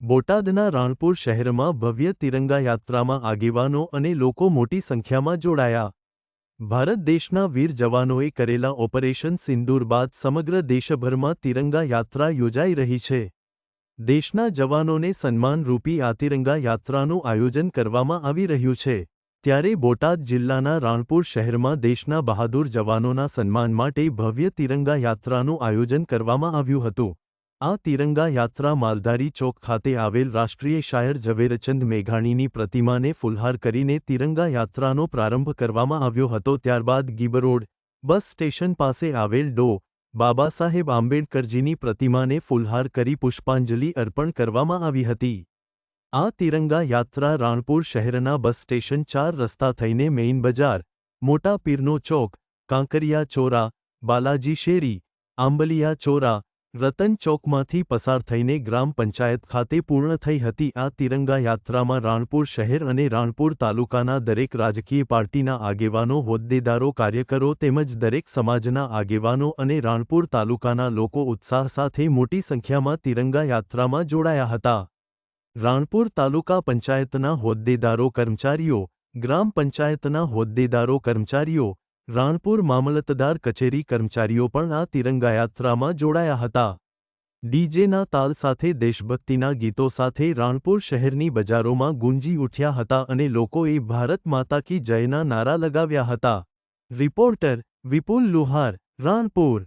બોટાદના રાણપુર શહેરમાં ભવ્ય તિરંગા યાત્રામાં આગેવાનો અને લોકો મોટી સંખ્યામાં જોડાયા. ભારત દેશના વીર જવાનોએ કરેલા ઓપરેશન સિંદૂર બાદ સમગ્ર દેશભરમાં તિરંગા યાત્રા યોજાઈ રહી છે. દેશના જવાનોને સન્માનરૂપી આ તિરંગા યાત્રાનું આયોજન કરવામાં આવી રહ્યું છે. ત્યારે બોટાદ જિલ્લાના રાણપુર શહેરમાં દેશના બહાદુર જવાનોના સન્માન માટે ભવ્ય તિરંગા યાત્રાનું આયોજન કરવામાં આવ્યું હતું. આ તિરંગા યાત્રા માલધારી ચોક ખાતે આવેલ રાષ્ટ્રીય શાયર ઝવેરચંદ મેઘાણીની પ્રતિમાને ફુલહાર કરીને તિરંગા યાત્રાનો પ્રારંભ કરવામાં આવ્યો હતો. ત્યારબાદ ગીબરોડ બસ સ્ટેશન પાસે આવેલ ડો. બાબા સાહેબ આંબેડકરજીની પ્રતિમાને ફુલહાર કરી પુષ્પાંજલિ અર્પણ કરવામાં આવી હતી. આ તિરંગા યાત્રા રાણપુર શહેરના બસ સ્ટેશન ચાર રસ્તા થઈને મેઇન બજાર, મોટા પીરનો ચોક, કાંકરિયા ચોરા, બાલાજી શેરી, આંબલિયા ચોરા રતન ચોકમાંથી પસાર થઈને ગ્રામ પંચાયત ખાતે પૂર્ણ થઈ હતી. આ તિરંગા યાત્રામાં રાણપુર શહેર અને રાણપુર તાલુકાના દરેક રાજકીય પાર્ટીના આગેવાનો, હોદ્દેદારો, કાર્યકરો તેમજ દરેક સમાજના આગેવાનો અને રાણપુર તાલુકાના લોકો ઉત્સાહ સાથે મોટી સંખ્યામાં તિરંગા યાત્રામાં જોડાયા હતા. રાણપુર તાલુકા પંચાયતના હોદ્દેદારો કર્મચારીઓ, ગ્રામ પંચાયતના હોદ્દેદારો કર્મચારીઓ રાણપુર મામલતદાર કચેરી કર્મચારીઓ પણ આ તિરંગાયાત્રામાં જોડાયા હતા. ડીજેના તાલ સાથે દેશભક્તિના ગીતો સાથે રાણપુર શહેરની બજારોમાં ગુંજી ઉઠ્યા હતા અને લોકોએ ભારત માતા કી જયના નારા લગાવ્યા હતા. રિપોર્ટર વિપુલ લુહાર, રાણપુર.